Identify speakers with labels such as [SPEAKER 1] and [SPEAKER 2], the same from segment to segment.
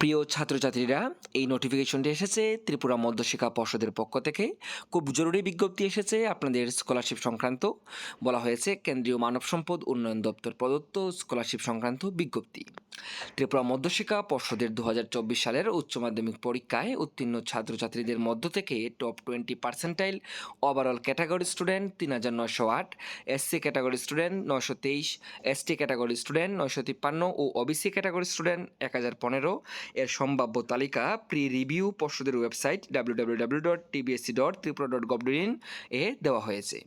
[SPEAKER 1] প্রিয় ছাত্রছাত্রীরা, এই নোটিফিকেশনটি এসেছে ত্রিপুরা মধ্যশিক্ষা পর্ষদের পক্ষ থেকে। খুব জরুরি বিজ্ঞপ্তি এসেছে আপনাদের স্কলারশিপ সংক্রান্ত। বলা হয়েছে কেন্দ্রীয় মানব সম্পদ উন্নয়ন দপ্তর প্রদত্ত স্কলারশিপ সংক্রান্ত বিজ্ঞপ্তি। ত্রিপুরা মধ্যশিক্ষা পর্ষদের দু হাজার চব্বিশ সালের উচ্চ মাধ্যমিক পরীক্ষায় উত্তীর্ণ ছাত্রছাত্রীদের মধ্য থেকে top twenty percentile overall category student তিন হাজার নয়শো আট এসসি ক্যাটাগরি স্টুডেন্ট নয়শো তেইশ এসটি ক্যাটাগরি স্টুডেন্ট নয়শো তিপ্পান্ন ও ওবিসি ক্যাটাগরি স্টুডেন্ট এক হাজার পনেরো এর সম্ভাব্য তালিকা প্রি রিভিউ পর্ষদের website W W W dot TBSE dot Tripura dot gov in এ দেওয়া হয়েছে।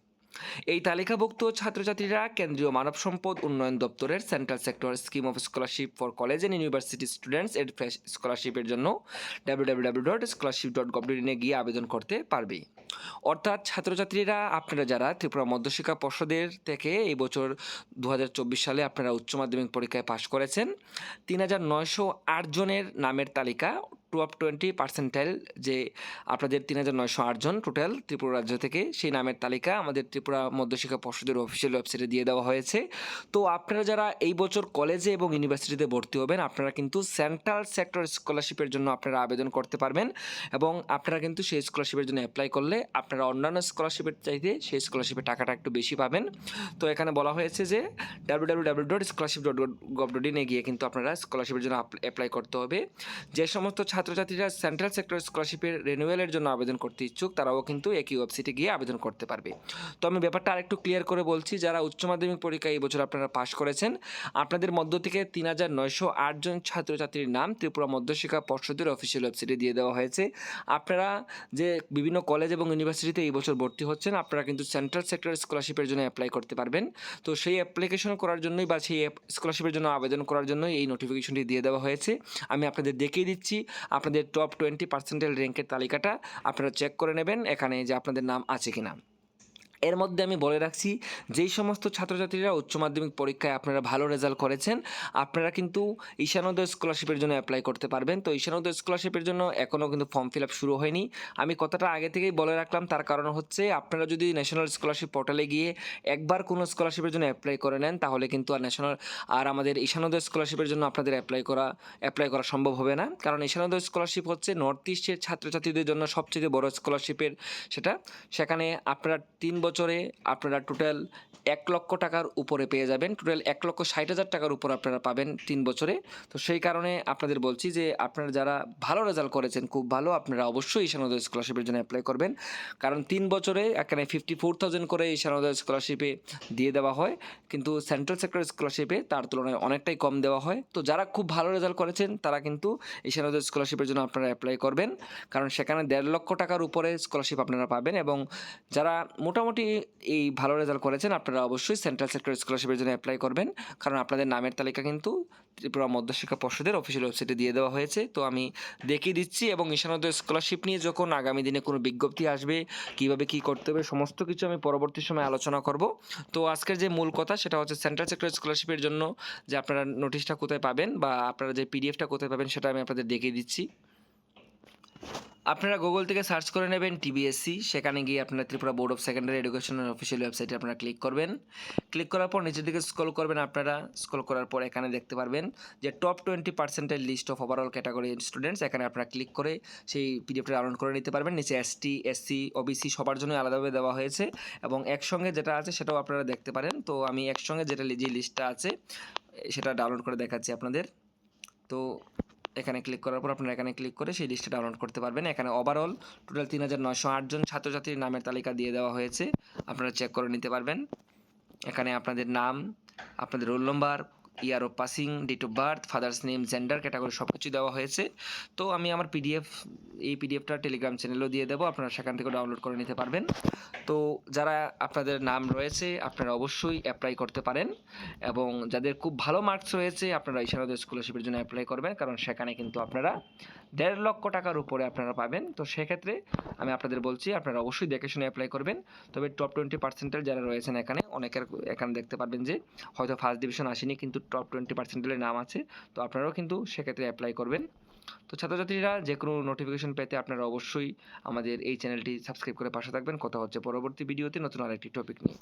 [SPEAKER 1] এই তালিকাভুক্ত ছাত্রছাত্রীরা কেন্দ্রীয় মানব সম্পদ উন্নয়ন দপ্তরের central sector scheme of scholarship for college and university students add fresh স্কলারশিপের জন্য W W W dot scholarship dot gov ইনে গিয়ে আবেদন করতে পারবে। অর্থাৎ ছাত্রছাত্রীরা, আপনারা যারা ত্রিপুরা মধ্যশিক্ষা পর্ষদের থেকে এই বছর দু হাজার চব্বিশ সালে আপনারা উচ্চ মাধ্যমিক পরীক্ষায় পাশ করেছেন, তিন হাজার নয়শো আট জনের নামের তালিকা টপ টোয়েন্টি পার্সেন্টাইল যে আপনাদের তিন হাজার নয়শো আটজন টোটাল ত্রিপুরা রাজ্য থেকে, সেই নামের তালিকা আমাদের ত্রিপুরা মধ্যশিক্ষা পর্ষদের অফিসিয়াল ওয়েবসাইটে দিয়ে দেওয়া হয়েছে। তো আপনারা যারা এই বছর কলেজে এবং ইউনিভার্সিটিতে ভর্তি হবেন, আপনারা কিন্তু সেন্ট্রাল সেক্টর স্কলারশিপের জন্য আপনারা আবেদন করতে পারবেন এবং আপনারা কিন্তু সেই স্কলারশিপের জন্য অ্যাপ্লাই করলে আপনারা অন্যান্য স্কলারশিপের চাইতে সেই স্কলারশিপের টাকাটা একটু বেশি পাবেন। তো এখানে বলা হয়েছে যে W W W dot scholarship dot gov dot ইনে গিয়ে কিন্তু আপনারা স্কলারশিপের জন্য অ্যাপ্লাই করতে হবে। যে সমস্ত ছাত্রছাত্রীরা সেন্ট্রাল সেক্টর স্কলারশিপের রিনিউয়ালের জন্য আবেদন করতে ইচ্ছুক, তারাও কিন্তু একই ওয়েবসাইটে গিয়ে আবেদন করতে পারবে। তো আমি ব্যাপারটা আরেকটু ক্লিয়ার করে বলছি, যারা উচ্চ মাধ্যমিক পরীক্ষায় এই বছর আপনারা পাশ করেছেন, আপনাদের মধ্য থেকে তিন হাজার নয়শো আটজন ছাত্রছাত্রীর নাম ত্রিপুরা মধ্যশিক্ষা পর্ষদের অফিসিয়াল ওয়েবসাইটে দিয়ে দেওয়া হয়েছে। আপনারা যে বিভিন্ন কলেজ এবং ইউনিভার্সিটিতে এই বছর ভর্তি হচ্ছেন, আপনারা কিন্তু সেন্ট্রাল সেক্টর স্কলারশিপের জন্য অ্যাপ্লাই করতে পারবেন। তো সেই অ্যাপ্লিকেশন করার জন্যই বা সেই স্কলারশিপের জন্য আবেদন করার জন্যই এই নোটিফিকেশনটি দিয়ে দেওয়া হয়েছে। আমি আপনাদের দেখিয়ে দিচ্ছি আপনাদের টপ টোয়েন্টি পার্সেন্টের র্যাঙ্কের তালিকাটা আপনারা চেক করে নেবেন, এখানে যে আপনাদের নাম আছে কিনা। এর মধ্যে আমি বলে রাখছি, যেই সমস্ত ছাত্রছাত্রীরা উচ্চ মাধ্যমিক পরীক্ষায় আপনারা ভালো রেজাল্ট করেছেন, আপনারা কিন্তু ঈশানোদয় স্কলারশিপের জন্য অ্যাপ্লাই করতে পারবেন। তো ঈশানোদয় স্কলারশিপের জন্য এখনও কিন্তু ফর্ম ফিল আপ শুরু হয়নি। আমি কথাটা আগে থেকেই বলে রাখলাম, তার কারণ হচ্ছে আপনারা যদি ন্যাশনাল স্কলারশিপ পোর্টালে গিয়ে একবার কোনো স্কলারশিপের জন্য অ্যাপ্লাই করে নেন, তাহলে কিন্তু আর ন্যাশনাল আর আমাদের ঈশানোদয় স্কলারশিপের জন্য আপনাদের অ্যাপ্লাই করা অ্যাপ্লাই করা সম্ভব হবে না। কারণ ঈশানোদয় স্কলারশিপ হচ্ছে নর্থ ইস্টের ছাত্রছাত্রীদের জন্য সবচেয়ে বড় স্কলারশিপের সেটা। সেখানে আপনারা তিন বছরে আপনারা টোটাল এক লক্ষ টাকার উপরে পেয়ে যাবেন। টোটাল এক লক্ষ ষাট হাজার টাকার উপর আপনারা পাবেন তিন বছরে। তো সেই কারণে আপনাদের বলছি যে, আপনারা যারা ভালো রেজাল্ট করেছেন, খুব ভালো, আপনারা অবশ্যই ঈশানোদয় স্কলারশিপের জন্য অ্যাপ্লাই করবেন। কারণ তিন বছরে এখানে ফিফটি ফোর থাউজেন্ড করে ঈশানোদয় স্কলারশিপে দিয়ে দেওয়া হয়। কিন্তু সেন্ট্রাল সেক্টর স্কলারশিপে তার তুলনায় অনেকটাই কম দেওয়া হয়। তো যারা খুব ভালো রেজাল্ট করেছেন, তারা কিন্তু ঈশানোদয় স্কলারশিপের জন্য আপনারা অ্যাপ্লাই করবেন। কারণ সেখানে দেড় লক্ষ টাকার উপরে স্কলারশিপ আপনারা পাবেন এবং যারা মোটামুটি এই ভালো রেজাল্ট করেছেন, আপনারা অবশ্যই সেন্ট্রাল সেক্টর স্কলারশিপের জন্য অ্যাপ্লাই করবেন। কারণ আপনাদের নামের তালিকা কিন্তু ত্রিপুরা মধ্যশিক্ষা পর্ষদের অফিসিয়াল ওয়েবসাইটে দিয়ে দেওয়া হয়েছে। তো আমি দেখিয়ে দিচ্ছি এবং ঈশানোদয় স্কলারশিপ নিয়ে যখন আগামী দিনে কোনো বিজ্ঞপ্তি আসবে, কীভাবে কি করতে হবে, সমস্ত কিছু আমি পরবর্তী সময় আলোচনা করব। তো আজকের যে মূল কথা, সেটা হচ্ছে সেন্ট্রাল সেক্টর স্কলারশিপের জন্য যে আপনারা নোটিশটা কোথায় পাবেন বা আপনারা যে পিডিএফটা কোথায় পাবেন, সেটা আমি আপনাদের দেখিয়ে দিচ্ছি। আপনারা গুগল থেকে সার্চ করে নেবেন টিবিএসসি সেখানে গিয়ে আপনারা ত্রিপুরা বোর্ড অফ সেকেন্ডারি এডুকেশনের অফিসিয়াল ওয়েবসাইটে আপনারা ক্লিক করবেন। ক্লিক করার পর নিচের দিকে স্ক্রল করবেন আপনারা। স্ক্রল করার পর এখানে দেখতে পারবেন যে টপ টোয়েন্টি পার্সেন্টের list of overall category students এখানে আপনারা ক্লিক করে সেই পিডিএফটা ডাউনলোড করে নিতে পারবেন। নিচে এসটি এসসি ওবিসি সবার জন্য আলাদাভাবে দেওয়া হয়েছে এবং একসঙ্গে যেটা আছে সেটাও আপনারা দেখতে পারেন। তো আমি একসঙ্গে যেটা যে লিস্টটা আছে, সেটা ডাউনলোড করে দেখাচ্ছি আপনাদের। তো এখানে ক্লিক করার পর আপনারা এখানে ক্লিক করে সেই লিস্টটা ডাউনলোড করতে পারবেন। এখানে ওভারঅল টোটাল তিন হাজার নয়শো আটজন ছাত্রছাত্রীর নামের তালিকা দিয়ে দেওয়া হয়েছে। আপনারা চেক করে নিতে পারবেন। এখানে আপনাদের নাম, আপনাদের roll number year of passing, date of birth, father's name, gender category সব কিছু দেওয়া হয়েছে। তো আমি আমার পিডিএফ, এই পিডিএফটা টেলিগ্রাম চ্যানেলেও দিয়ে দেবো, আপনারা সেখান থেকে ডাউনলোড করে নিতে পারবেন। তো যারা আপনাদের নাম রয়েছে, আপনারা অবশ্যই অ্যাপ্লাই করতে পারেন এবং যাদের খুব ভালো মার্কস রয়েছে, আপনারা ইশারদ স্কলারশিপের জন্য অ্যাপ্লাই করবেন, কারণ সেখানে কিন্তু আপনারা দেড় লক্ষ টাকার উপরে আপনারা পাবেন। তো সেক্ষেত্রে আমি আপনাদের বলছি, আপনারা অবশ্যই দেখে শুনে অ্যাপ্লাই করবেন। তবে টপ টোয়েন্টি পার্সেন্টের যারা রয়েছেন এখানে অনেকের এখানে দেখতে পারবেন যে হয়তো ফার্স্ট ডিভিশন আসেনি, কিন্তু টপ টোয়েন্টি পার্সেন্টের নাম আছে। তো আপনারাও কিন্তু সেক্ষেত্রে অ্যাপ্লাই করবেন। তো ছাত্রছাত্রীরা যে কোনো নোটিফিকেশন পেতে আপনারা অবশ্যই আমাদের এই চ্যানেলটি সাবস্ক্রাইব করে পাশে থাকবেন। কথা হচ্ছে পরবর্তী ভিডিওতে নতুন আরেকটি টপিক নিয়ে।